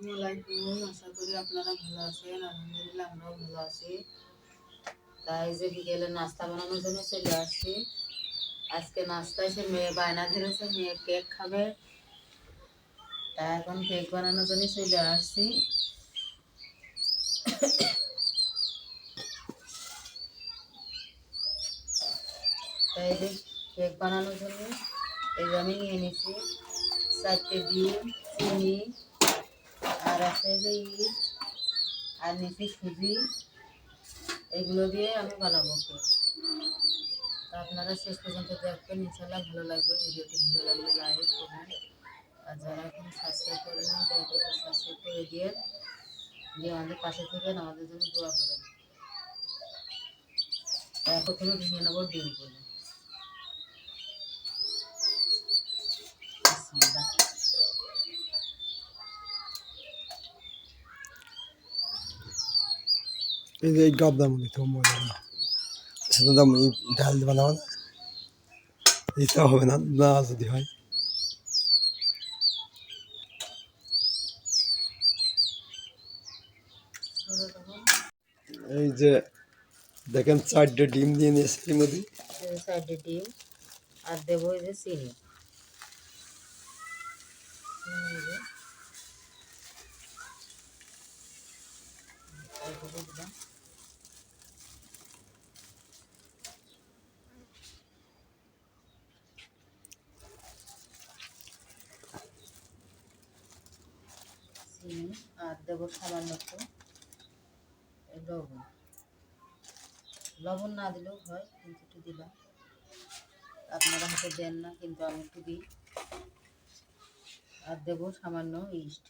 আসসালামু আশা করি আপনারা ভালো আছেন, আলহামদুলিল্লাহ আমরাও ভালো আছি। তাই যে বিকেলে নাস্তা বানানোর জন্য চলে আসছি। আজকে নাস্তায় সে মেয়ে বায়না ধরেছে, মেয়ে কেক খাবে। তাই এখন কেক বানানোর জন্য চলে আসছি। কেক বানানোর জন্য, এই আমি নিয়ে নিছি। চারটে ডিম, চিনি। আছে যে ইট আর নিচে সুজি, এগুলো দিয়ে আমি বানাবো। তা আপনারা শেষ পর্যন্ত দেখবেন ইনশাল্লাহ ভালো লাগবে, ভিডিওটি ভালো লাগলে লাইক কমেন্ট আর যারা এখন সাবস্ক্রাইব করেন দয়া করে সাবস্ক্রাইব করে দিয়ে দিয়ে আমাদের পাশে থাকেন, আমাদের জন্য দোয়া করেন। প্রথমে ভেঙে নেব ডিমগুলো বিসমিল্লাহ। এই যে এই গাবদার মধ্যে তো মজা না দাম ডাল বানাবো না? এটা হবে না না যদি হয়। এই যে দেখেন চারটে ডিম দিয়ে নিয়েছে এর মধ্যে সাইডে ডিম, আর দেবো এই যে চিনি চিনি দেবো। এইটুকু দিলাম। চিনি আর দেবো সামান্য একটু। লবণ। লবণ না দিলেও হয়, কিন্তু একটু দিলাম। আপনারা হয়তো দেন না, কিন্তু আমি একটু দিই। আর দেবো সামান্য ইস্ট।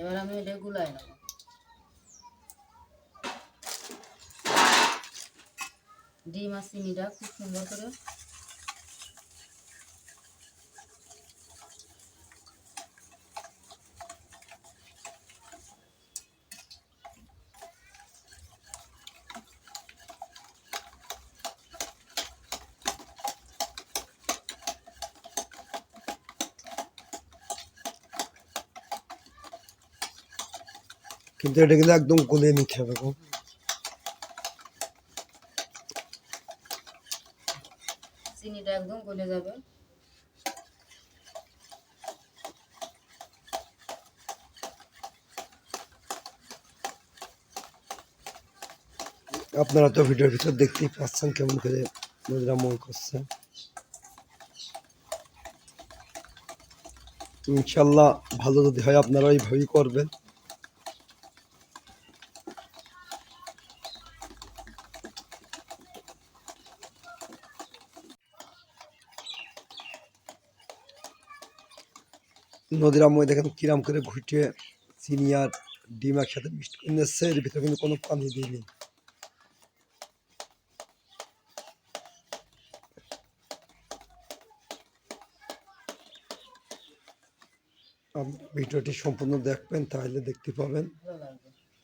এবার আমি এটা গুলাই নেব। ডিম আর চিনিটা খুব সুন্দর করে। কিন্তু এটা কিন্তু একদম গলিয়ে নিতে হবে চিনিটা একদম গলে যাবে। আপনারা তো ভিডিওর ভিতর দেখতেই পাচ্ছেন কেমন করে মজরা মন করছে। ইনশাল্লাহ ভালো যদি হয় আপনারা এইভাবেই করবেন। নদীর আমি দেখেন কিরাম করে ঘুটিয়ে চিনি আর ডিম একসাথে মিক্সড করে এর ভিতরে কিন্তু কোনো পানি দিইনি ভিডিওটি সম্পূর্ণ দেখবেন, তাহলে দেখতে পাবেন।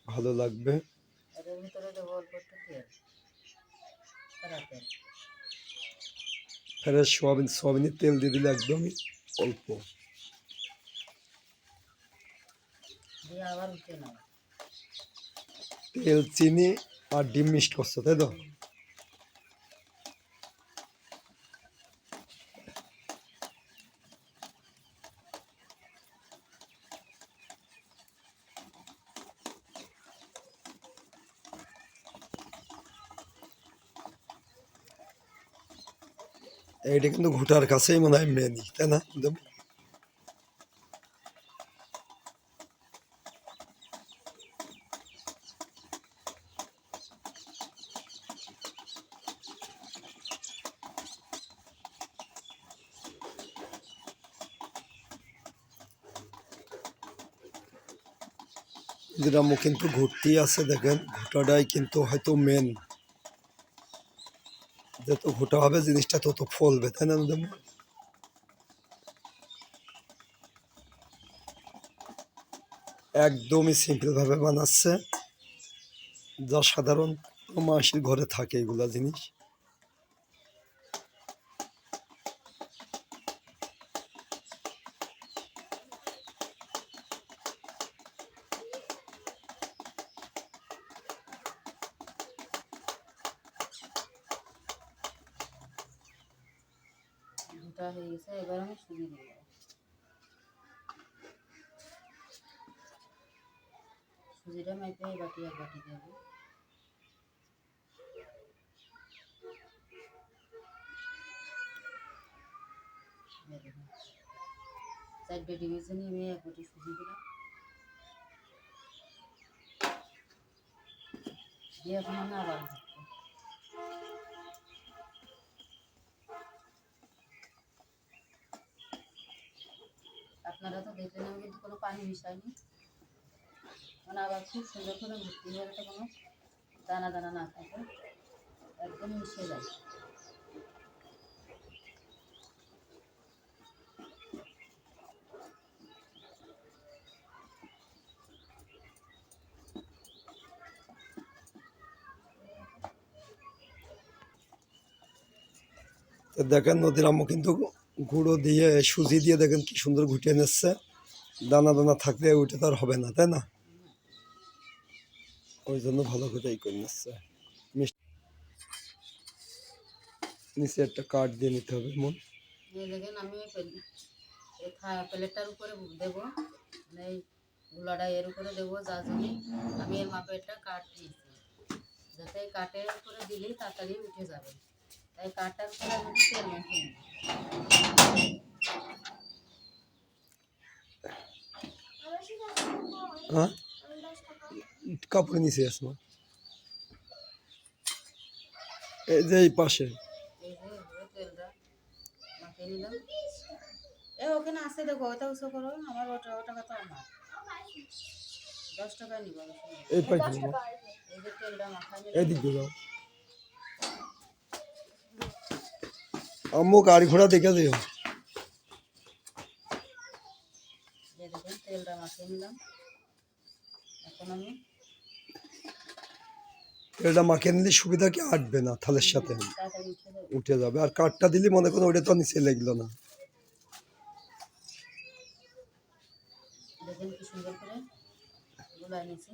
ভালো লাগবে। ফেরের সোয়াবিন, সোয়াবিনের তেল দিয়ে দিলে একদমই অল্প দিয়ে আবার উঠে নেব তেল, চিনি আর ডিম মিক্সড করছ, তাই তো? এইটা কিন্তু ঘুটার কাছেই মনে হয় মেনি তাই না? যেটা কিন্তু ঘুরতেই আছে দেখেন। ঘুটাটাই কিন্তু হয়তো মেন যত ঘোটা হবে জিনিসটা তত ফলবে, তাই না একদমই সিম্পল ভাবে বানাচ্ছে। যা সাধারণ মাসির ঘরে থাকে এগুলা জিনিস। দুটা হয়ে গেছে এবার আমি সুজি দিয়ে দেবো সুজিটা মেপে এই বাটি এক বাটি দেবো এই দেখুন। চারটে ডিমের জন্য আমি এক বাটি সুজি দিলাম দিয়ে এখন আমি আবার আপনারা তো দেখলেন, আমি কিন্তু কোনো পানি মিশাইনি। মানে আবার খুব সুন্দর করে ভর্তি হয়ে যাতে কোনো দানা দানা না থাকে। একদম মিশে যায়। দেখেন নদীর আম্মু কিন্তু গুঁড়ো দিয়ে, সুজি দিয়ে দেখেন কি সুন্দর ঘুটিয়ে নিচ্ছে। দানা দানা থাকলে ওইটা তো আর হবে না, তাই না? ওই জন্য ভালো করে এই করে নিচ্ছে। নিচে একটা কাঠ দিয়ে নিতে হবে মন আমি মানে এর আমি এর মাপে একটা কাঠ দিয়েছি। যাতে কাঠের উপরে দিলেই তাড়াতাড়ি উঠে যাবে। তাই তেল মেখে হ্যাঁ? কাপড়ে নিচে আসমা এই যে এই পাশে। এ ওখানে আসতে দেখো ওটা উঁচু করো আমার ওটা ও টাকা তো আমার দশ টাকা নিব। এই পাশে। এই যে তেলটা মাখাই নিলাম। দিয়ে যাও। আম্মু গাড়ি ঘোড়া দেখে দিও। তেলটা মাখিয়ে নিলে সুবিধা কি আটবে না থালের সাথে? উঠে যাবে। আর কাঠটা দিলে মনে করো ওটা তো নিচে লাগল না। দেখেন কি সুন্দর করে গুলাই নিয়েছি।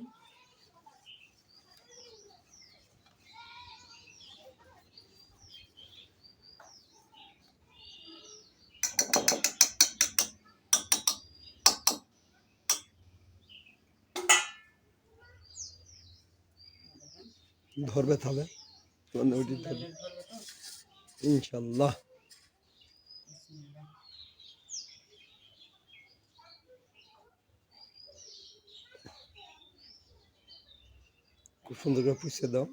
ধরবে তাহলে? মানে ইনশাল্লাহ। খুব সুন্দর করে পুষিয়ে দাও।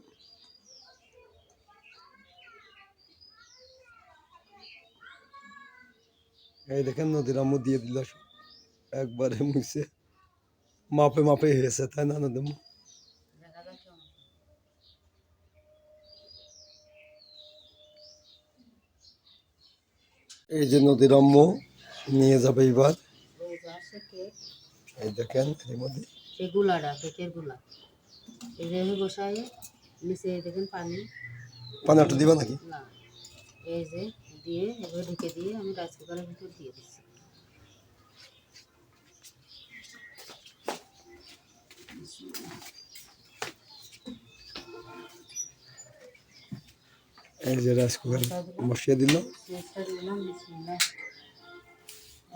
এই দেখেন নদীর আম্মু দিয়ে দিল। একবারে মুছে। মাপে মাপে হয়েছে, তাই না নদী এই যে নদীর আম্মু নিয়ে যাবে এবার। এই দেখেন এর মধ্যে। সেই গুলাটা কেকেরগুলা। এই যে নিচে দেখেন পানি। পানি একটু দিবা নাকি? না এই যে দিয়ে এভাবে ঢেকে দিয়ে আমি রাইস কুকারের ভিতর দিয়ে দিচ্ছি। এই যে রাইস কুকার বসিয়ে দিল।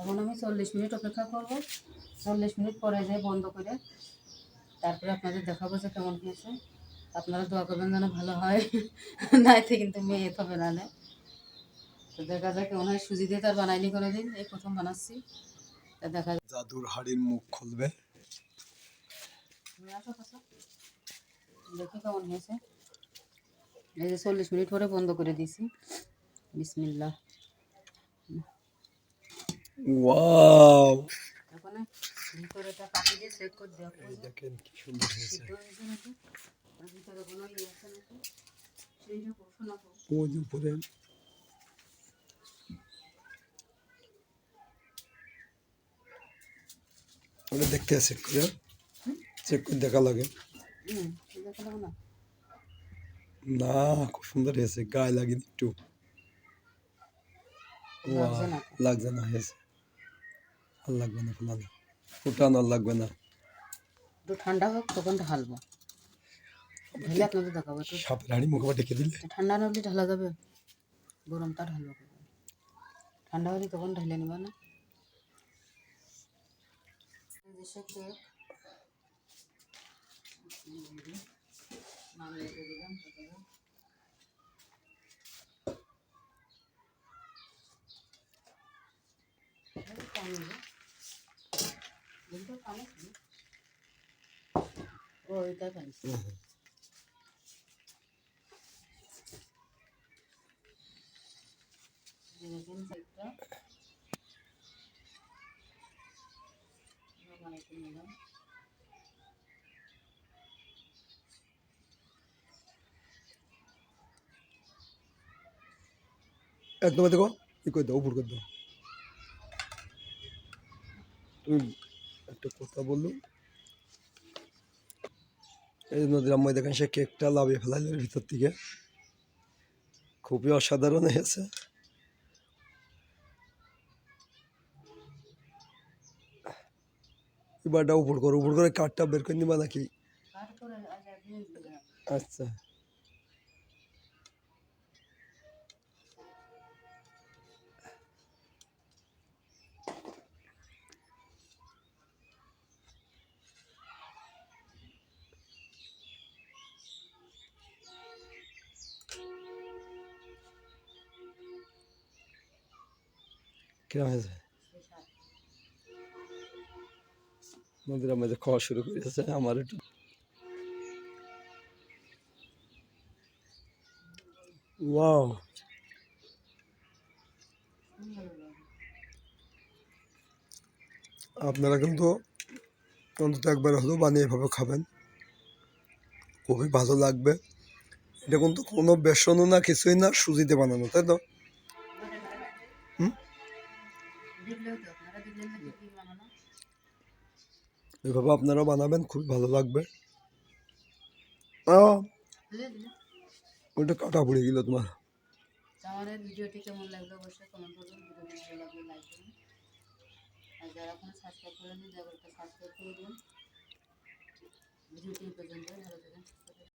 এখন আমি চল্লিশ মিনিট অপেক্ষা করব। চল্লিশ মিনিট পরে যে বন্ধ করে। তারপরে আপনাদের দেখাবো যে কেমন হয়েছে আপনারা দোয়া করবেন যেন ভালো হয়। নাইতে কিন্তু মেয়ে হবে না তো দেখা যাক কেমন হয়। সুজি দিয়ে তার বানাইনি করে দিন এই প্রথম বানাচ্ছি। তা দেখা যাক। জাদুর হাড়ির মুখ খুলবে। দেখি কেমন হয়েছে। এই যে চল্লিশ মিনিট পরে বন্ধ করে দিয়েছি। বিসমিল্লাহ। ওয়াও। এখন ভিতরেটা কাটি দিয়ে চেক করে দেখো দেখেন কি সুন্দর হয়েছে। সিদ্ধ হয়েছে নাকি? আর ভিতরে কোনো ইয়ে আছে নাকি? সেইটা বসো না গো। ওই যে উপরে। ওটা দেখতে চেক করে চেক করে দেখা লাগে। আছে লাগো না। না খুব সুন্দর হয়েছে গায়ে লাগিয়ে একটু। লাগছে না। হয়েছে। আর লাগবে না ফোলানো ফুটানো আর লাগবে না। একটু ঠান্ডা হোক তখন ঢালবো। ঢেলে আপনাদের দেখাবো একটু। সাপের হাড়ি মুখে ডেকে দিলে। ঠান্ডা না হলে ঢালা যাবে। গরমটা ঢালবো। ঠান্ডা হলে তখন ঢেলে নেবা না। এই যে সে কেক নামিয়ে দিয়ে দিলাম তারপরে এই পানি দিয়ে। দুটো পানি দিই। ও এটাই পানি দেখেন একদম দেখো ই করে দাও উপর করে দাও। তুমি একটা কথা বলল এই নদীর আম্মাই দেখেন সে কেকটা লাভিয়ে ফেলাইল ভিতর থেকে। খুবই অসাধারণ হয়েছে। এবারটা উপর করো উপর করে কাঠটা বের করে নিবা নাকি? আচ্ছা। কিরম হয়েছে আমাদের খাওয়া শুরু করেছে, আমার একটু ওয়াও। আপনারা কিন্তু অন্তত একবার হলেও বানিয়ে এভাবে খাবেন। খুবই ভালো লাগবে। এটা কিন্তু কোনো বেসনও না, কিছুই না সুজিতে বানানো, তাই তো? হুম? এভাবে আপনারা বানাবেন খুবই ভালো লাগবে। আহ, বুঝে দিলে ওইটা কাটা পড়ে গেল তোমার। আমার এই ভিডিওটি কেমন লাগল অবশ্যই কমেন্ট করবেন ভিডিওটি ভালো লাগলে লাইক করুন আর যারা এখনও সাবস্ক্রাইব করেনি দয়া করে সাবস্ক্রাইব করে দিন। ভিডিওটি এই পর্যন্ত ভালো থাকেন সুস্থ থাকেন।